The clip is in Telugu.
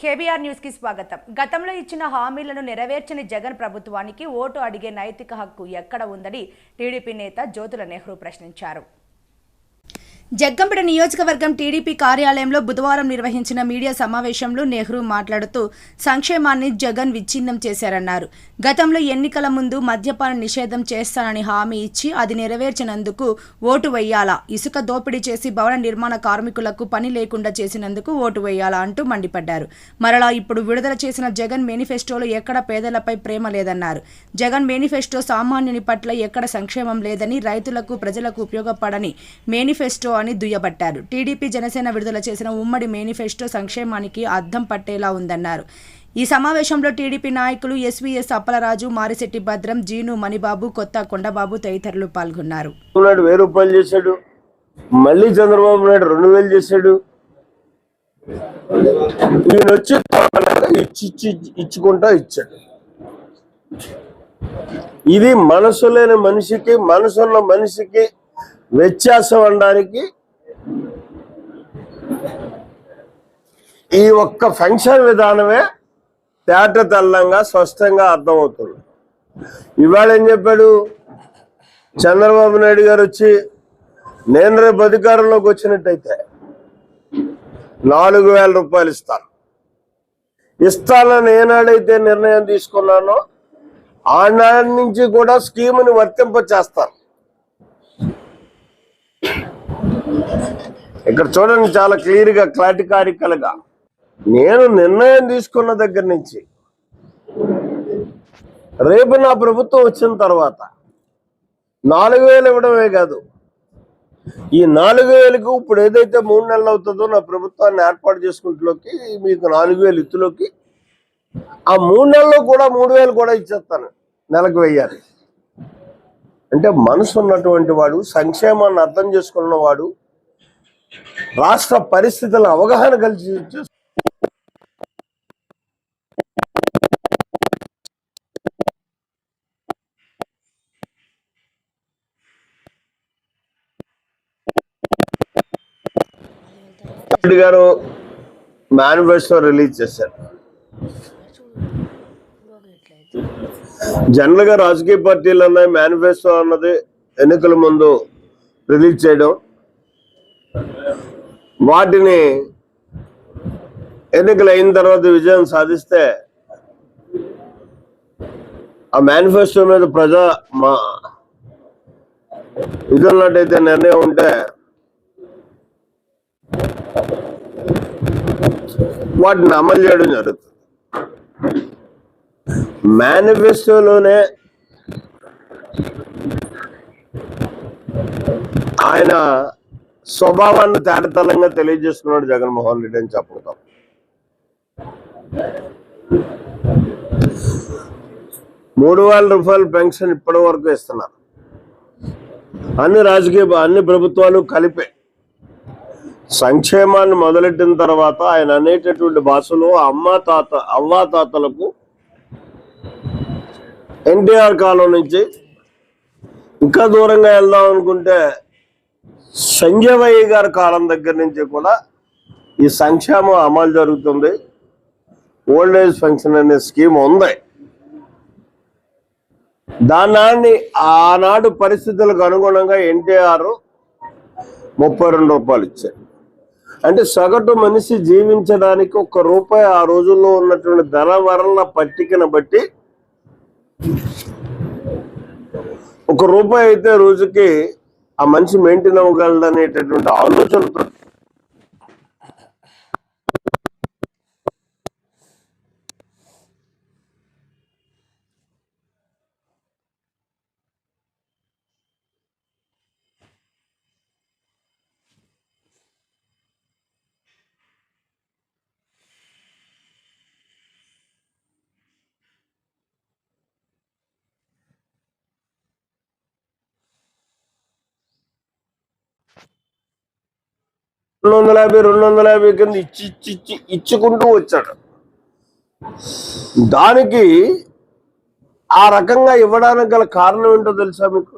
కేబీఆర్ న్యూస్కి స్వాగతం. గతంలో ఇచ్చిన హామీలను నెరవేర్చని జగన్ ప్రభుత్వానికి ఓటు అడిగే నైతిక హక్కు ఎక్కడ ఉందని టీడీపీ నేత జ్యోతుల నెహ్రూ ప్రశ్నించారు. జగ్గంపేట నియోజకవర్గం టీడీపీ కార్యాలయంలో బుధవారం నిర్వహించిన మీడియా సమావేశంలో నెహ్రూ మాట్లాడుతూ సంక్షేమాన్ని జగన్ విచ్ఛిన్నం చేశారన్నారు. గతంలో ఎన్నికల ముందు మద్యపాన నిషేధం చేస్తానని హామీ ఇచ్చి అది నెరవేర్చినందుకు ఓటు వేయాలా ఇసుక దోపిడీ చేసి భవన నిర్మాణ కార్మికులకు పని లేకుండా చేసినందుకు ఓటు వేయాలా అంటూ మండిపడ్డారు. మరలా ఇప్పుడు విడుదల చేసిన జగన్ మేనిఫెస్టోలో ఎక్కడ పేదలపై ప్రేమ లేదన్నారు. జగన్ మేనిఫెస్టో సామాన్యుని పట్ల ఎక్కడ సంక్షేమం లేదని రైతులకు ప్రజలకు ఉపయోగపడని మేనిఫెస్టో అని దుయ్యబట్టారు. టీడీపీ జనసేన విడుదల చేసిన ఉమ్మడి మేనిఫెస్టో సంక్షేమానికి అద్దం పట్టేలా ఉందన్నారు. ఈ సమావేశంలో టీడీపీ నాయకులు ఎస్వీఎస్ అప్పలరాజు మారిశెట్టి భద్రం జీను మణిబాబు కొత్త కొండబాబు తదితరులు పాల్గొన్నారు. వెయ్యి రూపాయలు చేశాడు. మళ్ళీ చంద్రబాబు నాయుడు రెండు వేలు చేశాడు. ఈయన వచ్చి ఇచ్చి ఇచ్చి ఇచ్చుకుంటా ఇచ్చాడు. ఇది మనసు లేని మనిషికి మనసున్న మనిషికి వ్యత్యాసం అనడానికి ఈ ఒక్క ఫంక్షన్ విధానమే తేట తెల్లంగా స్పష్టంగా అర్థమవుతుంది. ఇవాళ ఏం చెప్పాడు? చంద్రబాబు నాయుడు గారు వచ్చి నేను రేపు అధికారంలోకి వచ్చినట్టయితే నాలుగు వేల రూపాయలు ఇస్తాను. ఇస్తానని ఏనాడైతే నిర్ణయం తీసుకున్నానో ఆనాటి నుంచి కూడా స్కీముని వర్తింప చేస్తాను ఇక్కడ చూడండి చాలా క్లియర్గా క్లాటికారికలుగా నేను నిర్ణయం తీసుకున్న దగ్గర నుంచి రేపు నా ప్రభుత్వం వచ్చిన తర్వాత నాలుగు వేలు ఇవ్వడమే కాదు. ఈ నాలుగు వేలకు ఇప్పుడు ఏదైతే మూడు నెలలు అవుతుందో నా ప్రభుత్వాన్ని ఏర్పాటు చేసుకుంటలోకి మీకు నాలుగు వేలు ఇత్తులోకి ఆ మూడు నెలల్లో కూడా మూడు వేలు కూడా ఇచ్చేస్తాను. నెలకు వెయ్యాలి. అంటే మనసు ఉన్నటువంటి వాడు సంక్షేమాన్ని అర్థం చేసుకున్నవాడు రాష్ట్ర పరిస్థితుల అవగాహన కలిసి రెడ్డి గారు మేనిఫెస్టో రిలీజ్ చేశారు. జనరల్గా రాజకీయ పార్టీలు అన్నాయి మేనిఫెస్టో అన్నది ఎన్నికల ముందు రిలీజ్ చేయడం. వాటిని ఎన్నికలు అయిన తర్వాత విజయం సాధిస్తే ఆ మేనిఫెస్టో మీద ప్రజా మా ఇది ఉన్నట్టయితే నిర్ణయం ఉంటే వాటిని అమలు చేయడం జరుగుతుంది. మేనిఫెస్టోలోనే ఆయన స్వభావాన్ని తేటతలంగా తెలియజేస్తున్నాడు జగన్మోహన్ రెడ్డి అని చెప్పుకుంటాం మూడు వేల రూపాయల పెన్షన్ ఇప్పటి వరకు ఇస్తున్నారు. అన్ని రాజకీయ అన్ని ప్రభుత్వాలు కలిపే సంక్షేమాన్ని మొదలెట్టిన తర్వాత ఆయన అనేటటువంటి భాషలో అమ్మ తాత అవ్వా తాతలకు ఎన్టీఆర్ కాలం నుంచి ఇంకా దూరంగా వెళ్దాం అనుకుంటే సంజయవయ్య గారి కాలం దగ్గర నుంచి కూడా ఈ సంక్షేమం అమలు జరుగుతుంది. ఓల్డ్ ఏజ్ పెన్షన్ అనే స్కీమ్ ఉంది. దాన్ని ఆనాడు పరిస్థితులకు అనుగుణంగా ఎన్టీఆర్ ముప్పై రెండు రూపాయలు ఇచ్చారు. అంటే సగటు మనిషి జీవించడానికి ఒక రూపాయి ఆ రోజుల్లో ఉన్నటువంటి ధర వరల పట్టికను బట్టి ఒక రూపాయి అయితే రోజుకి ఆ మనిషి మెయింటైన్ అవ్వగలడు అనేటటువంటి ఆలోచనతో రెండు వందల యాభై రెండు వందల యాభై కింద ఇచ్చి ఇచ్చి ఇచ్చి ఇచ్చుకుంటూ వచ్చాడు. దానికి ఆ రకంగా ఇవ్వడానికి గల కారణం ఏంటో తెలుసా మీకు?